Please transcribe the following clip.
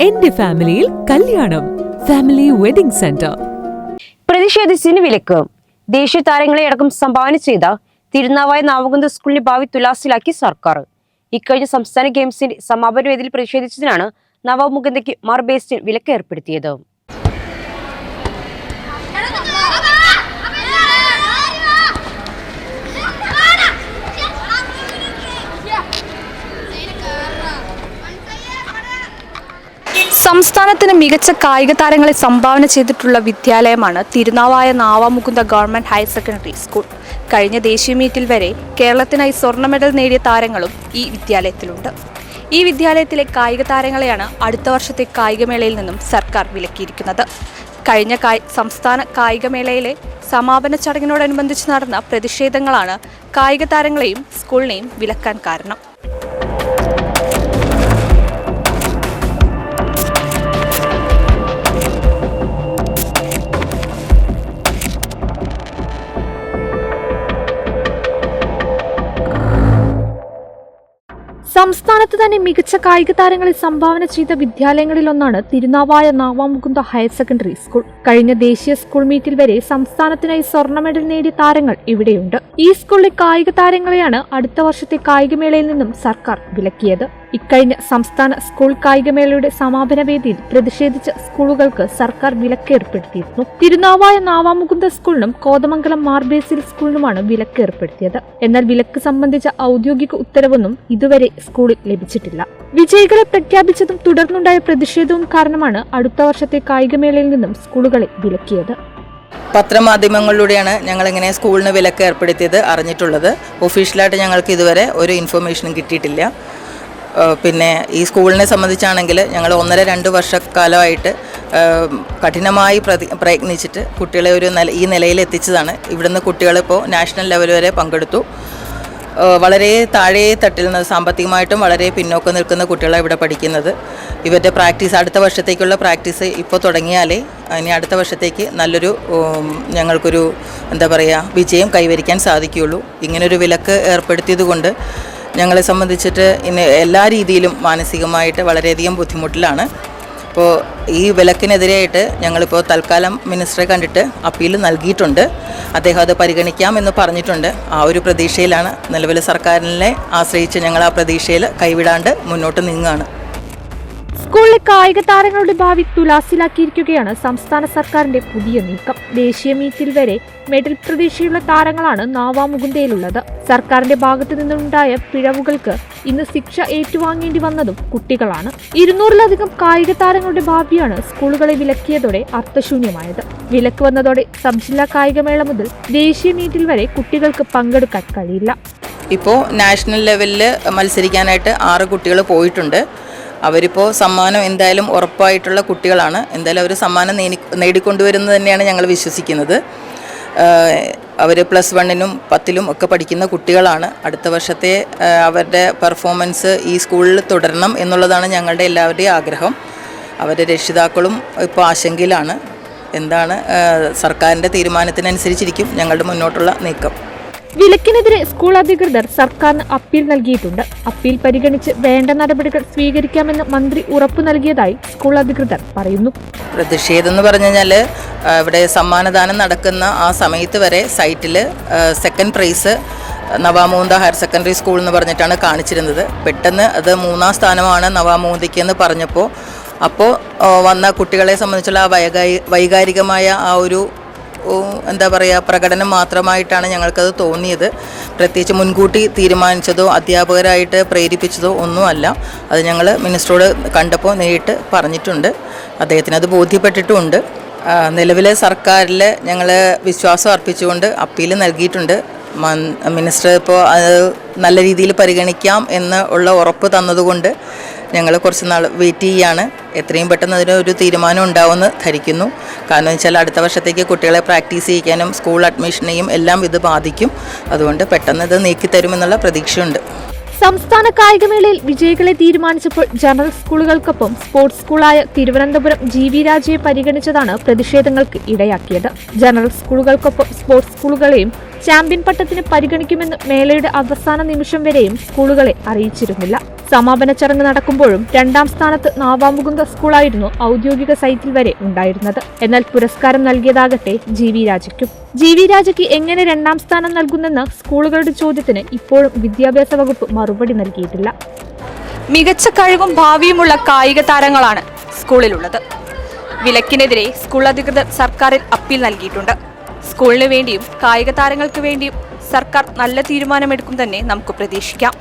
എന്റെ ഫാമിലിയിൽ കല്യാണം. Family wedding centre. പ്രതിഷേധിച്ചതിന് വിലക്ക്. ദേശീയ താരങ്ങളെ അടക്കം സംഭാവന ചെയ്ത തിരുനാവായ നാമകുന്ദ സ്കൂളിന്റെ ഭാവി തുലാസിലാക്കി സർക്കാർ. ഇക്കഴിഞ്ഞ സംസ്ഥാന ഗെയിംസിന്റെ സമാപന വേദിയിൽ പ്രതിഷേധിച്ചതിനാണ് നവമുകുന്ദയ്ക്ക് മാർബേസ്റ്റിൻ വിലക്ക് ഏർപ്പെടുത്തിയത്. സംസ്ഥാനത്തിന് മികച്ച കായിക താരങ്ങളെ സംഭാവന ചെയ്തിട്ടുള്ള വിദ്യാലയമാണ് Thirunavaya Navamukunda government higher secondary school. കഴിഞ്ഞ ദേശീയ മീറ്റിൽ വരെ കേരളത്തിനായി സ്വർണ മെഡൽ നേടിയ താരങ്ങളും ഈ വിദ്യാലയത്തിലുണ്ട്. ഈ വിദ്യാലയത്തിലെ കായിക താരങ്ങളെയാണ് അടുത്ത വർഷത്തെ കായികമേളയിൽ നിന്നും സർക്കാർ വിലക്കിയിരിക്കുന്നത്. കഴിഞ്ഞ സംസ്ഥാന കായികമേളയിലെ സമാപന ചടങ്ങിനോടനുബന്ധിച്ച് നടന്ന പ്രതിഷേധങ്ങളാണ് കായിക താരങ്ങളെയും സ്കൂളിനെയും വിലക്കാൻ കാരണം. സംസ്ഥാനത്ത് തന്നെ മികച്ച കായിക താരങ്ങളെ സംഭാവന ചെയ്ത വിദ്യാലയങ്ങളിലൊന്നാണ് Thirunavaya Navamukunda higher secondary school. കഴിഞ്ഞ ദേശീയ സ്കൂൾ മീറ്റിൽ വരെ സംസ്ഥാനത്തിനായി സ്വർണ മെഡൽ നേടിയ താരങ്ങൾ ഇവിടെയുണ്ട്. ഈ സ്കൂളിലെ കായിക താരങ്ങളെയാണ് അടുത്ത വർഷത്തെ കായികമേളയിൽ നിന്നും സർക്കാർ വിലക്കിയത്. ഇക്കഴിഞ്ഞ സംസ്ഥാന സ്കൂൾ കായികമേളയുടെ സമാപന വേദിയിൽ പ്രതിഷേധിച്ച സ്കൂളുകൾക്ക് സർക്കാർ വിലക്ക് ഏർപ്പെടുത്തിയിരുന്നു തിരുനാവായ നാവാമുകുന്ദ സ്കൂളിനും കോതമംഗലം മാർബേസിൽ സ്കൂളിനുമാണ് വിലക്ക് ഏർപ്പെടുത്തിയത് എന്നാൽ വിലക്ക് സംബന്ധിച്ച ഔദ്യോഗിക ഉത്തരവൊന്നും ഇതുവരെ സ്കൂളിൽ ലഭിച്ചിട്ടില്ല. വിജയികളെ പ്രഖ്യാപിച്ചതും തുടർന്നുണ്ടായ പ്രതിഷേധവും കാരണമാണ് അടുത്ത വർഷത്തെ കായികമേളയിൽ നിന്നും സ്കൂളുകളെ വിലക്കിയത്. പത്രമാധ്യമങ്ങളിലൂടെയാണ് ഞങ്ങൾ ഇങ്ങനെ സ്കൂളിന് വിലക്ക് ഏർപ്പെടുത്തിയത് അറിഞ്ഞിട്ടുള്ളത്. ഒഫീഷ്യലായിട്ട് ഞങ്ങൾക്ക് ഇതുവരെ ഒരു ഇൻഫർമേഷനും കിട്ടിയിട്ടില്ല. പിന്നെ ഈ സ്കൂളിനെ സംബന്ധിച്ചാണെങ്കിൽ ഞങ്ങൾ ഒന്നര രണ്ട് വർഷക്കാലമായിട്ട് കഠിനമായി പ്രതി പ്രയത്നിച്ചിട്ട് കുട്ടികളെ ഒരു നില ഈ നിലയിൽ എത്തിച്ചതാണ്. ഇവിടുന്ന് കുട്ടികളിപ്പോൾ നാഷണൽ ലെവൽ വരെ പങ്കെടുത്തു. വളരെ താഴെ തട്ടിൽ നിന്ന് സാമ്പത്തികമായിട്ടും വളരെ പിന്നോക്കം നിൽക്കുന്ന കുട്ടികളാണ് ഇവിടെ പഠിക്കുന്നത്. ഇവരുടെ പ്രാക്ടീസ് അടുത്ത വർഷത്തേക്കുള്ള പ്രാക്ടീസ് ഇപ്പോൾ തുടങ്ങിയാലേ ഇനി അടുത്ത വർഷത്തേക്ക് നല്ലൊരു ഞങ്ങൾക്കൊരു എന്താ പറയുക വിജയം കൈവരിക്കാൻ സാധിക്കുകയുള്ളൂ. ഇങ്ങനൊരു വിലക്ക് ഏർപ്പെടുത്തിയത് കൊണ്ട് ഞങ്ങളെ സംബന്ധിച്ചിട്ട് ഇന്ന് എല്ലാ രീതിയിലും മാനസികമായിട്ട് വളരെയധികം ബുദ്ധിമുട്ടിലാണ്. അപ്പോൾ ഈ വിലക്കിനെതിരെയായിട്ട് ഞങ്ങളിപ്പോൾ തൽക്കാലം മിനിസ്റ്ററെ കണ്ടിട്ട് അപ്പീൽ നൽകിയിട്ടുണ്ട്. അദ്ദേഹം അത് പരിഗണിക്കാം എന്ന് പറഞ്ഞിട്ടുണ്ട്. ആ ഒരു പ്രതീക്ഷയിലാണ് നിലവിലെ സർക്കാരിനെ ആശ്രയിച്ച് ഞങ്ങൾ ആ പ്രതീക്ഷയിൽ കൈവിടാണ്ട് മുന്നോട്ട് നീങ്ങുകയാണ്. സ്കൂളിലെ കായിക താരങ്ങളുടെ ഭാവി തുലാസിലാക്കിയിരിക്കുകയാണ് സംസ്ഥാന സർക്കാരിന്റെ പുതിയ നീക്കം. ദേശീയ മീറ്റിൽ വരെ മെഡൽ പ്രതീക്ഷയുള്ള താരങ്ങളാണ് നാവാമുകുന്ദയിലുള്ളത് സർക്കാരിന്റെ ഭാഗത്തു നിന്നുണ്ടായ പിഴവുകൾക്ക് ഇന്ന് ശിക്ഷ ഏറ്റുവാങ്ങേണ്ടി വന്നതും കുട്ടികളാണ്. ഇരുന്നൂറിലധികം കായിക താരങ്ങളുടെ ഭാവിയാണ് സ്കൂളുകളെ വിലക്കിയതോടെ അർത്ഥശൂന്യമായത്. വിലക്ക് വന്നതോടെ സബ് ജില്ലാ കായികമേള മുതൽ ദേശീയ മീറ്റിൽ വരെ കുട്ടികൾക്ക് പങ്കെടുക്കാൻ കഴിയില്ല. ഇപ്പോൾ നാഷണൽ ലെവലിൽ മത്സരിക്കാനായിട്ട് ആറ് കുട്ടികൾ പോയിട്ടുണ്ട്. അവരിപ്പോൾ സമ്മാനം എന്തായാലും ഉറപ്പായിട്ടുള്ള കുട്ടികളാണ്. എന്തായാലും അവർ സമ്മാനം നേടി നേടിക്കൊണ്ടുവരുന്നത് തന്നെയാണ് ഞങ്ങൾ വിശ്വസിക്കുന്നത്. അവർ പ്ലസ് വണ്ണിനും പത്തിലും ഒക്കെ പഠിക്കുന്ന കുട്ടികളാണ്. അടുത്ത വർഷത്തെ അവരുടെ പെർഫോമൻസ് ഈ സ്കൂളിൽ തുടരണം എന്നുള്ളതാണ് ഞങ്ങളുടെ എല്ലാവരുടെയും ആഗ്രഹം. അവരുടെ രക്ഷിതാക്കളും ഇപ്പോൾ ആശങ്കയിലാണ്. എന്താണ് സർക്കാരിന്റെ തീരുമാനത്തിനനുസരിച്ചിരിക്കും ഞങ്ങളുടെ മുന്നോട്ടുള്ള നീക്കം. വിലക്കിനെതിരെ സ്കൂൾ അധികൃതർ സർക്കാരിന് അപ്പീൽ നൽകിയിട്ടുണ്ട്. അപ്പീൽ പരിഗണിച്ച് വേണ്ട നടപടികൾ സ്വീകരിക്കാമെന്ന് മന്ത്രി ഉറപ്പു നൽകിയതായി സ്കൂൾ അധികൃതർ പറയുന്നു. പ്രതിഷേധം എന്ന് പറഞ്ഞു കഴിഞ്ഞാൽ ഇവിടെ സമ്മാനദാനം നടക്കുന്ന ആ സമയത്ത് വരെ സൈറ്റിൽ second prize നവാമൂന്ത higher secondary school എന്ന് പറഞ്ഞിട്ടാണ് കാണിച്ചിരുന്നത്. പെട്ടെന്ന് അത് മൂന്നാം സ്ഥാനമാണ് നവാമൂന്തയ്ക്ക് എന്ന് പറഞ്ഞപ്പോൾ അപ്പോൾ വന്ന കുട്ടികളെ സംബന്ധിച്ചുള്ള ആ വൈകാരി വൈകാരികമായ ആ ഒരു എന്താ പറയുക പ്രകടനം മാത്രമായിട്ടാണ് ഞങ്ങൾക്കത് തോന്നിയത്. പ്രത്യേകിച്ച് മുൻകൂട്ടി തീരുമാനിച്ചതോ അധ്യാപകരായിട്ട് പ്രേരിപ്പിച്ചതോ ഒന്നുമല്ല. അത് ഞങ്ങൾ മിനിസ്റ്ററോട് കണ്ടപ്പോൾ നേരിട്ട് പറഞ്ഞിട്ടുണ്ട്. അദ്ദേഹത്തിന് അത് ബോധ്യപ്പെട്ടിട്ടുമുണ്ട് നിലവിലെ സർക്കാരിൽ ഞങ്ങൾ വിശ്വാസം അർപ്പിച്ചുകൊണ്ട് അപ്പീൽ നൽകിയിട്ടുണ്ട്. മിനിസ്റ്റർ ഇപ്പോൾ അത് നല്ല രീതിയിൽ പരിഗണിക്കാം എന്ന് ഉള്ള ഉറപ്പ് തന്നതുകൊണ്ട് ഞങ്ങൾ കുറച്ച് നാൾ വെയിറ്റ് ചെയ്യാണ്. എത്രയും പെട്ടെന്ന് അതിന് ഒരു തീരുമാനം ഉണ്ടാവുമെന്ന് ധരിക്കുന്നു. കാരണം വെച്ചാൽ അടുത്ത വർഷത്തേക്ക് കുട്ടികളെ പ്രാക്ടീസ് ചെയ്യിക്കാനും സ്കൂൾ അഡ്മിഷനെയും എല്ലാം ഇത് ബാധിക്കും. അതുകൊണ്ട് പെട്ടെന്ന് ഇത് നീക്കിത്തരുമെന്നുള്ള പ്രതീക്ഷയുണ്ട്. സംസ്ഥാന കായികമേളയിൽ വിജയികളെ തീരുമാനിച്ചപ്പോൾ ജനറൽ സ്കൂളുകൾക്കൊപ്പം സ്പോർട്സ് സ്കൂളായ തിരുവനന്തപുരം ജി വി രാജയെ പരിഗണിച്ചതാണ് പ്രതിഷേധങ്ങൾക്ക് ഇടയാക്കിയത്. ജനറൽ സ്കൂളുകൾക്കൊപ്പം സ്പോർട്സ് സ്കൂളുകളെയും ചാമ്പ്യൻ പട്ടത്തിന് പരിഗണിക്കുമെന്ന് മേളയുടെ അവസാന നിമിഷം വരെയും സ്കൂളുകളെ അറിയിച്ചിരുന്നില്ല. സമാപന ചടങ്ങ് നടക്കുമ്പോഴും രണ്ടാം സ്ഥാനത്ത് നാവാമുകുന്ദ സ്കൂളായിരുന്നു ഔദ്യോഗിക സൈറ്റിൽ വരെ ഉണ്ടായിരുന്നത്. എന്നാൽ പുരസ്കാരം നൽകിയതാകട്ടെ ജി വി രാജയ്ക്കും. ജി വി രാജയ്ക്ക് എങ്ങനെ രണ്ടാം സ്ഥാനം നൽകുന്നെന്ന് സ്കൂളുകളുടെ ചോദ്യത്തിന് ഇപ്പോഴും വിദ്യാഭ്യാസ വകുപ്പ് മറുപടി നൽകിയിട്ടില്ല. മികച്ച കഴിവും ഭാവിയുമുള്ള കായിക താരങ്ങളാണ് സ്കൂളിലുള്ളത്. വിലക്കിനെതിരെ സ്കൂൾ അധികൃതർ സർക്കാരിൽ അപ്പീൽ നൽകിയിട്ടുണ്ട്. സ്കൂളിന് വേണ്ടിയും കായിക താരങ്ങൾക്ക് വേണ്ടിയും സർക്കാർ നല്ല തീരുമാനമെടുക്കും തന്നെ നമുക്ക് പ്രതീക്ഷിക്കാം.